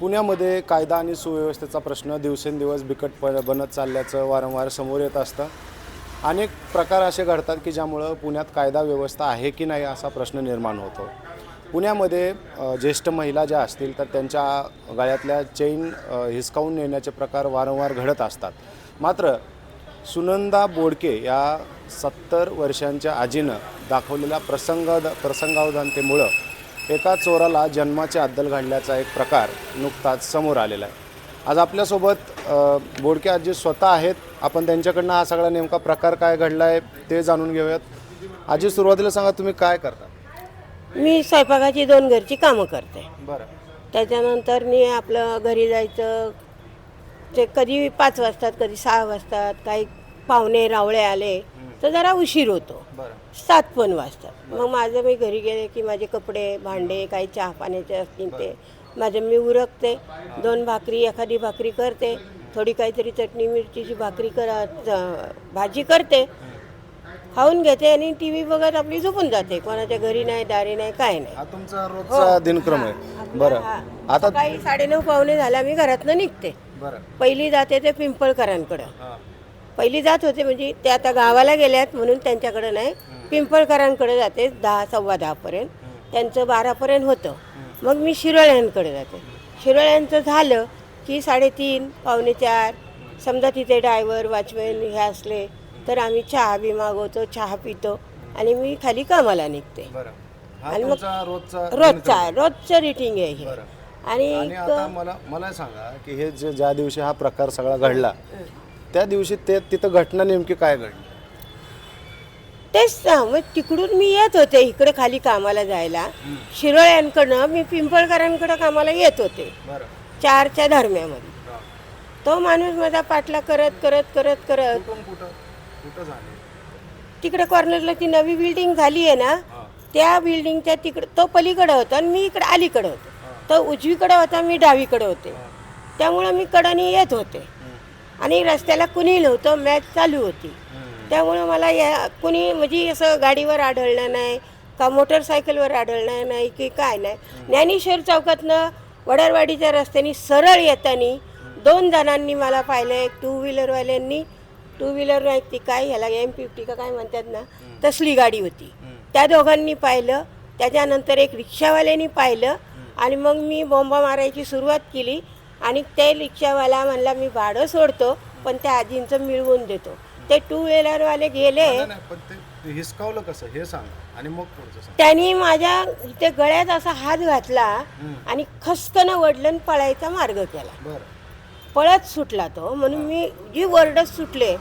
पुण्यामध्ये कायदा आणि सुव्यवस्थेचा प्रश्न दिवसेंदिवस बिकट प बनत चालल्याचं वारंवार समोर येत असतं. अनेक प्रकार असे घडतात की ज्यामुळं पुण्यात कायदा व्यवस्था आहे की नाही असा प्रश्न निर्माण होतो. पुण्यामध्ये ज्येष्ठ महिला ज्या असतील तर त्यांच्या गळ्यातल्या चेन हिसकावून नेण्याचे प्रकार वारंवार घडत असतात. मात्र सुनंदा बोडके या सत्तर वर्षांच्या आजीनं दाखवलेल्या प्रसंग प्रसंगावधानतेमुळं एका चोराला जन्माचे अद्दल घडल्याचा एक प्रकार नुकताच समोर आलेला आहे. आज आपल्यासोबत बोडके आजी स्वतः आहेत. आपण त्यांच्याकडनं हा सगळा नेमका प्रकार काय घडला आहे ते जाणून घेऊयात. आजी सुरुवातीला सांगा तुम्ही काय करता? मी स्वयंपाकाची दोन घरची कामं करते. बरं. त्याच्यानंतर मी आपलं घरी जायचं ते कधी पाच वाजतात कधी सहा वाजतात काही पाहुणे रावळे आले तर जरा उशीर होतो. सात पण वाजतात मग माझं मी घरी गेले की माझे कपडे भांडे काही चहा पाण्याचे असतील ते माझं मी उरकते. दोन भाकरी एखादी भाकरी करते. थोडी काहीतरी चटणी मिरचीची भाकरी करा भाजी करते. खाऊन घेते आणि टी व्ही बघत आपली झोपून जाते. कोणाच्या घरी नाही दारी नाही काय नाही. हा तुमचा रोजचा दिनक्रम आहे. बरं. आता काही साडेनऊ पावणे झाल्या मी घरातनं निघते. बरं. पहिली जाते ते पिंपळकरांकडं. हां. पहिली जात होते म्हणजे ते आता गावाला गेल्यात म्हणून त्यांच्याकडे नाही. पिंपळकरांकडे जाते दहा सव्वा दहापर्यंत. त्यांचं बारापर्यंत होतं. मग मी शिरोळ्यांकडे जाते. शिरोळ्यांचं झालं की साडेतीन पावणे चार समजा तिथे ड्रायव्हर वॉचमॅन हे असले तर आम्ही चहा बी मागवतो चहा पितो आणि मी खाली कामाला निघते. हा आणि मग रोजचा रोजचा रिटिंग आहे हे. आणि मला मला सांगा की हे ज्या दिवशी हा प्रकार सगळा घडला त्या दिवशी ते तिथं घटना नेमकी काय घडली? तेच ना मग तिकडून मी येत होते इकडे खाली कामाला जायला. शिरोळ्यांकडनं मी पिंपळकरांकडं कामाला येत होते. चारच्या दरम्यामध्ये हां. तो माणूस माझा पाठला करत करत करत करत. तिकडे कॉर्नरला ती नवी बिल्डिंग झाली आहे ना त्या बिल्डिंगच्या तिकडे तो पलीकडे होता आणि मी इकडे अलीकडे होते. तो उजवीकडे होता मी डावीकडे होते. त्यामुळं मी कडाने येत होते. आणि रस्त्याला कुणी नव्हतं मॅच चालू होती. त्यामुळं मला या कुणी म्हणजे असं गाडीवर आढळलं नाही का मोटरसायकलवर आढळलं नाही की काय नाही. ज्ञानेश्वर चौकातनं वडारवाडीच्या रस्त्याने सरळ येताना दोन जणांनी मला पाहिलं एक टू व्हीलरवाल्यांनी टू व्हीलर नाही ती काय ह्याला एम फिफ्टी का काय म्हणतात ना तसली गाडी होती. त्या दोघांनी पाहिलं त्याच्यानंतर एक रिक्षावाल्यानी पाहिलं आणि मग मी बॉम्बा मारायची सुरुवात केली. आणि ते रिक्षावाला म्हणला मी भाडं सोडतो पण त्या आजींचं मिळवून देतो. ते टू व्हीलरवाले गेले. नाही, नाही, पण ते हिसकावलं कसं? हे सांग. आणि मग पुढचं सांग. त्यांनी माझ्या इथे गळ्यात असा हात घातला आणि खसकन वडलं पळायचा मार्ग केला. बरं. पळत सुटला तो. म्हणून मी जी वरडत सुटले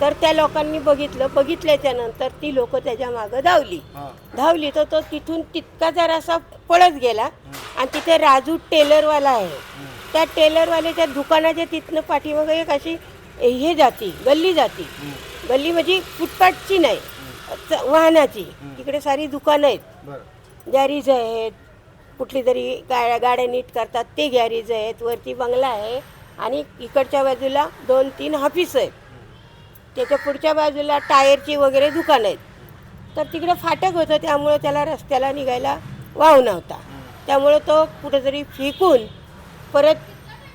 तर त्या लोकांनी बघितलं बघितल्याच्या नंतर ती लोक त्याच्या मागं धावली. हां. धावली तर तो तिथून तितका जरासा पळत गेला आणि तिथे राजू टेलरवाला आहे. त्या टेलरवाल्याच्या दुकानाच्या तिथनं पाठीमागं एक अशी हे जाती गल्ली जाती. गल्ली म्हणजे फुटपाथची नाही च- वाहनाची. तिकडे सारी दुकानं आहेत. गॅरेज आहेत कुठली तरी गाड्या गाड्या नीट करतात ते गॅरेज आहेत वरती बंगला आहे आणि इकडच्या बाजूला दोन तीन ऑफिस आहेत. त्याच्या पुढच्या बाजूला टायरची वगैरे दुकानं आहेत. तर तिकडे फाटक होतं त्यामुळं त्याला रस्त्याला निघायला वाव नव्हता. त्यामुळं तो कुठेतरी फेकून परत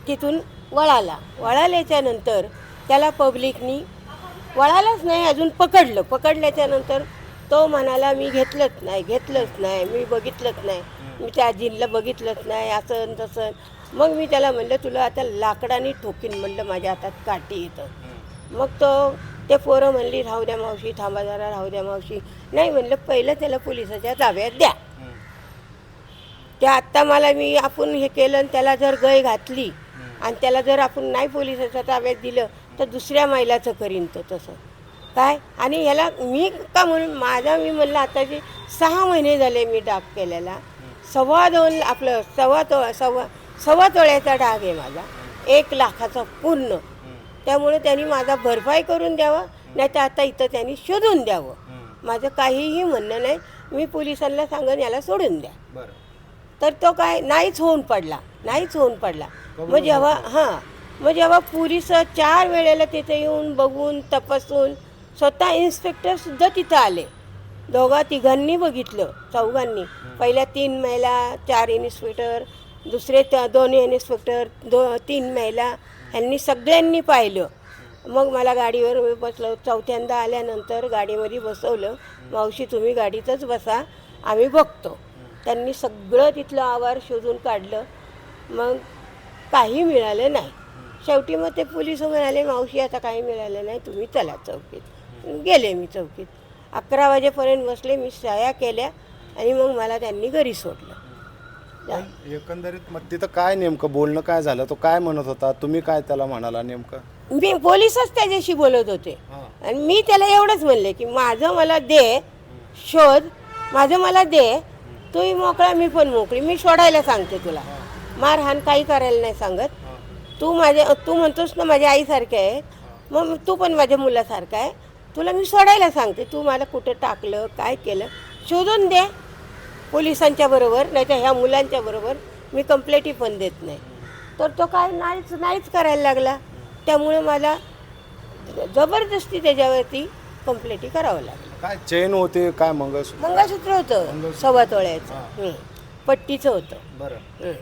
तिथून वळाला. वळाल्याच्या नंतर त्याला पब्लिकनी वळालाच नाही अजून पकडलं. पकडल्याच्या नंतर तो म्हणाला मी घेतलंच नाही घेतलंच नाही मी बघितलंच नाही. मी त्या आजींला बघितलंच नाही असं तसं. मग मी त्याला म्हणलं तुला आता लाकडाने ठोकीन म्हणलं माझ्या हातात काठी येतं मग तो ते पोरं म्हणली राहू द्या मावशी थांबा जरा राहू द्या मावशी. नाही म्हणलं पहिलं त्याला पोलिसाच्या ताब्यात द्या. ते आत्ता मला मी आपण हे केलं आणि त्याला जर गय घातली आणि त्याला जर आपण नाही पोलिसाच्या ताब्यात दिलं तर दुसऱ्या महिलाचं करीन तो तसं. काय? आणि ह्याला मी का म्हणून माझा मी म्हणलं आता जे सहा महिने झाले मी डाग केलेला. सव्वा दोन आपलं सव्वा तो सव्वा सव्वा तोळ्याचा डाग आहे माझा. एक लाखाचा पूर्ण. त्यामुळे त्यांनी माझा भरपाई करून द्यावा नाही तर आता इथं त्यांनी शोधून द्यावं. माझं काहीही म्हणणं नाही. मी पोलिसांना सांगून याला सोडून द्या. बरं. तर तो काय नाहीच होऊन पडला नाहीच होऊन पडला. मग जेव्हा हां मग जेव्हा पोलीस चार वेळेला तिथे येऊन बघून तपासून स्वतः इन्स्पेक्टर सुद्धा तिथं आले. दोघा तिघांनी बघितलं चौघांनी. पहिल्या तीन महिला चार इन्स्पेक्टर दुसरे त्या दोन इन्स्पेक्टर दो तीन महिला ह्यांनी सगळ्यांनी पाहिलं. मग मला गाडीवर बसलं चौथ्यांदा आल्यानंतर गाडीमध्ये बसवलं मावशी तुम्ही गाडीतच बसा आम्ही बघतो. त्यांनी सगळं तिथलं आवार शोधून काढलं. मग काही मिळालं नाही. शेवटी मग ते पोलीस म्हणाले मावशी आता काही मिळालं नाही. तुम्ही चला चौकीत. गेले मी चौकीत. अकरा वाजेपर्यंत बसले मी सह्या केल्या आणि मग मला त्यांनी घरी सोडलं. एकंदरीत मग तिथं काय नेमकं? बोलणं काय झालं? तो काय म्हणत होता? तुम्ही काय त्याला म्हणाला नेमकं? मी पोलिसच त्याच्याशी बोलत होते. आणि मी त्याला एवढंच म्हणले की माझं मला दे शोध. माझं मला दे तूही मोकळा मी पण मोकळी. मी सोडायला सांगते तुला. मारहाण काही करायला नाही सांगत. तू माझ्या तू म्हणतोस ना माझ्या आईसारखे आहे. मग तू पण माझ्या मुलासारखा आहे. तुला मी सोडायला सांगते. तू मला कुठं टाकलं काय केलं शोधून दे. पोलिसांच्या बरोबर नाही तर ह्या मुलांच्या बरोबर मी कंप्लेंटही पण देत नाही. तर तो काय नाहीच नाहीच करायला लागला. त्यामुळे मला जबरदस्ती त्याच्यावरती कंप्लेंटी करावं लागलं. काय चेन होती काय मंगळसूत्र? मंगळसूत्र होतं सव्वा तोळ्याचं. हं. पट्टीचं होतं. बरं. हं.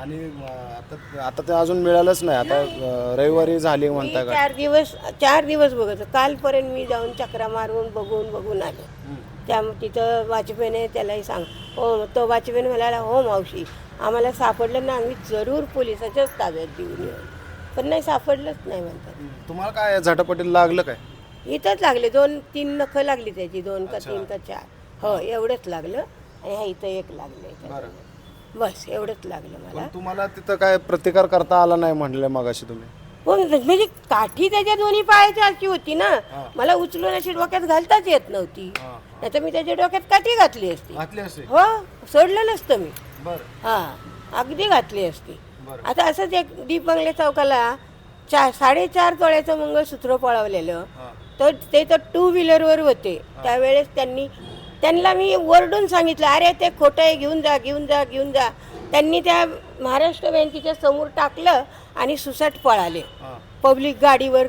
आणि अं, आता आता ते अजून मिळालंच नाही. आता अं, रविवारी झाली मी म्हणता का? चार दिवस चार दिवस बघत होते. कालपर्यंत मी जाऊन चक्रा मारून बघून बघून आलो. त्या तिथं आहे त्यालाही सांग हो तो वॉचमॅन म्हणाला हो मावशी आम्हाला सापडलं ना आम्ही जरूर पोलिसाच्याच ताब्यात देऊन येऊ. पण नाही सापडलंच नाही म्हणतात. तुम्हाला काय झटापटीला लागलं काय? इथंच लागले. दोन तीन नखं लागली त्याची. दोन का तीन का चार. हो एवढंच लागलं. आणि ह्या इथं एक लागले बस एवढंच लागलं मला. पण तुम्हाला तिथं काय प्रतिकार करता आला नाही म्हणले मगाशी तुम्ही? हो म्हणजे काठी त्याच्या दोन्ही पायाची अशी होती ना. मला उचलून अशी डोक्यात घालताच येत नव्हती. नाही तर मी त्याच्या डोक्यात काठी घातली असती. घातली हो सोडलं नसतं मी. बरं. हा अगदी घातली असती. बरं. आता असंच एक दीप बंगले चौकाला चार साडेचार तोळ्याचं मंगळसूत्र पळवलेलं. तर ते तर टू व्हीलरवर होते. त्यावेळेस त्यांनी त्यांना मी वरडून सांगितलं अरे ते खोटं आहे घेऊन जा घेऊन जा घेऊन जा. त्यांनी त्या महाराष्ट्र बँकेच्या समोर टाकलं आणि सुसाट पळाले. पब्लिक गाडीवर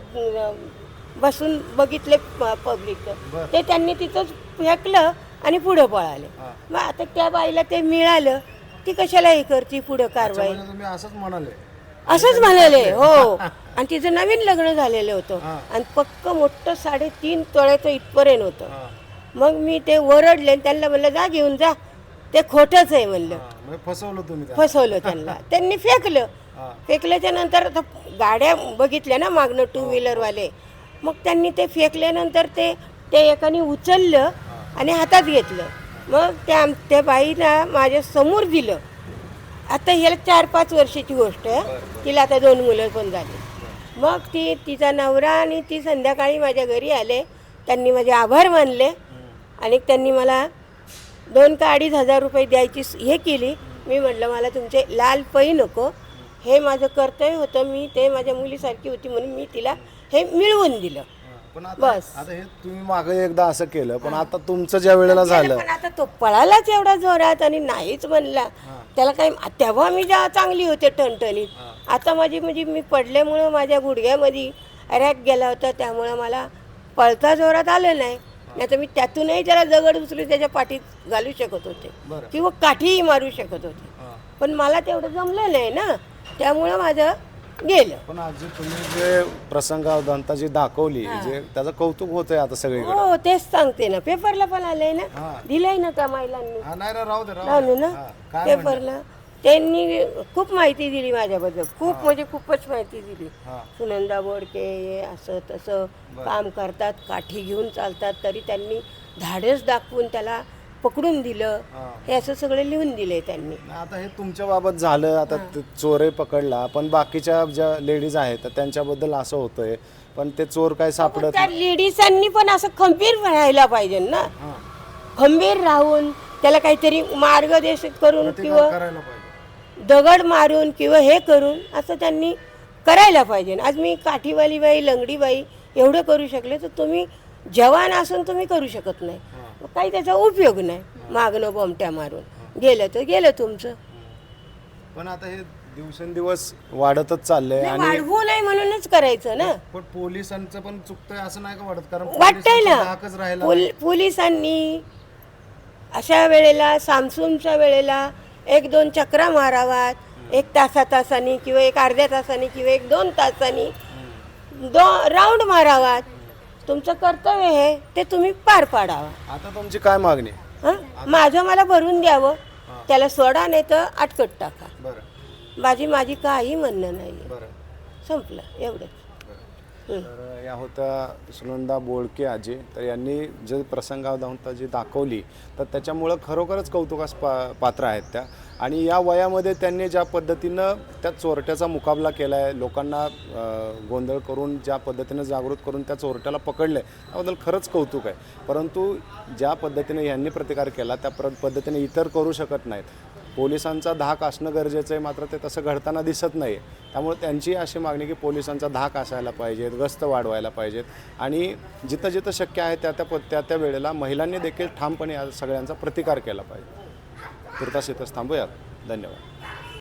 बसून बघितले पब्लिक. ते त्यांनी तिथंच फेकलं आणि पुढं पळाले. मग आता त्या बाईला ते मिळालं. ती कशाला हे करते पुढं कारवाई? असंच म्हणाले. असंच म्हणाले हो. आणि तिचं नवीन लग्न झालेलं होतं. आणि पक्क मोठं साडेतीन तोळ्याचं इथपर्यंत होतं. मग मी ते ओरडले आणि त्यांना म्हणलं जा घेऊन जा. ते खोटंच आहे म्हणलं. म्हणजे फसवलं तुम्ही त्याला. फसवलं त्यांना. त्यांनी फेकलं. फेकल्याच्या नंतर आता गाड्या बघितल्या ना मागणं टू व्हीलरवाले मग त्यांनी ते फेकल्यानंतर ते ते एकाने उचललं आणि हातात घेतलं. मग त्या त्या बाईला माझ्यासमोर दिलं. आता ह्याला चार पाच वर्षाची गोष्ट आहे. तिला आता दोन मुलं पण झाली. मग ती तिचा नवरा आणि ती संध्याकाळी माझ्या घरी आले. त्यांनी माझे आभार मानले. आणि त्यांनी मला दोन का अडीच हजार रुपये द्यायची हे केली. मी म्हटलं मला तुमचे लाल पै नको. हे माझं कर्तव्य होतं. मी ते माझ्या मुलीसारखी होती म्हणून मी तिला हे मिळवून दिलं. पण आता बस. आता हे तुम्ही मागे एकदा असं केलं पण आता तुमचं ज्या वेळेला झालं पण आता तो पळालाच एवढा जोरात आणि नाहीच म्हणला. त्याला काही तेव्हा मी जेव्हा चांगली होते टणटणीत. आता माझी म्हणजे मी पडल्यामुळं माझ्या गुडघ्यामध्ये रॅक गेला होता त्यामुळं मला पळता जोरात आलं नाही. नाही तर मी त्यातूनही त्याला दगड उचलून त्याच्या पाठीत घालू शकत होते. किंवा काठीही मारू शकत होते. पण मला तेवढं जमलं नाही ना. त्यामुळं माझं गेलं. पण आज तुम्ही जे प्रसंग अवधानता जी दाखवली जे त्याचं कौतुक होतंय आता सगळीकडे. हो तेच सांगते ना. पेपरला पण आलंय. ना. दिलंय ना त्या महिलांनी. हा नाही ना राहू दे राहू राहू दे. ना. हा, काय म्हणते? पेपरला. त्यांनी खूप माहिती दिली माझ्याबद्दल. खूप म्हणजे खूपच माहिती दिली. हा. सुनंदा बोडके हे असं तसं काम करतात काठी घेऊन चालतात तरी त्यांनी धाडस दाखवून त्याला पकडून दिलं हा. हे असं सगळं लिहून दिलंय त्यांनी. आता हे तुमच्या बाबत झालं आता चोरे पकडला पण बाकीच्या ज्या लेडीज आहेत तर त्यांच्याबद्दल असं होतंय. पण ते चोर काय सापडत त्या लेडीजांनी पण असं खंबीर राहायला पाहिजे ना. खंबीर राहून त्याला काहीतरी मार्गदर्शन करून किंवा करायला पाहिजे. दगड मारून किंवा हे करून असं त्यांनी करायला पाहिजे. आज मी काठीवाली बाई लंगडी बाई एवढं करू शकले तर तुम्ही जवान असून तुम्ही करू शकत नाही. मग काही त्याचा उपयोग नाही. मागणं बोमट्या मारून. गेलं तर गेलं तुमचं. पण आता हे दिवसेंदिवस वाढतच चाललंय नाही, आणि वाढवू नाही म्हणूनच करायचं ना. पण पोलिसांचं पण चुकतंय असं नाही का वाटत कारण वाटतंय पोलिसांचा ना. धाकच राहिला. पोल- पोलिसांनी अशा वेळेला सामसूनच्या वेळेला एक दोन चक्रा मारावात. एक तासा तासानी किंवा एक अर्ध्या तासानी किंवा एक दोन तासानी दो राऊंड मारावात. तुमचं कर्तव्य आहे ते तुम्ही पार पाडावा. आता तुमची काय मागणी? आहे? हं? माझं मला भरून द्यावं. त्याला सोडा नाही तर अटकट टाका. बरं. माझी माझी काही म्हणणं नाही बरं. संपलं एवढंच. तर या होत्या सुनंदा बोळके आजी. तर यांनी जे प्रसंगावधानता जी दाखवली तर त्याच्यामुळं खरोखरच कौतुकास पा पात्र आहेत त्या. आणि या वयामध्ये त्यांनी ज्या पद्धतीनं त्या चोरट्याचा मुकाबला केला आहे लोकांना गोंधळ करून ज्या पद्धतीनं जागृत करून त्या चोरट्याला पकडलं आहे त्याबद्दल खरंच कौतुक आहे. परंतु ज्या पद्धतीने यांनी प्रतिकार केला त्या प्र पद्धतीने इतर करू शकत नाहीत. पोलिसांचा धाक असणं गरजेचं आहे मात्र ते तसं घडताना दिसत नाही त्यामुळे त्यांची अशी मागणी की पोलिसांचा धाक असायला पाहिजेत गस्त वाढवायला पाहिजेत. आणि जिथं जिथं शक्य आहे त्या त्या त्या त्या वेळेला महिलांनी देखील ठामपणे या सगळ्यांचा प्रतिकार केला पाहिजे. तुर्तास इथंच थांबूयात. धन्यवाद.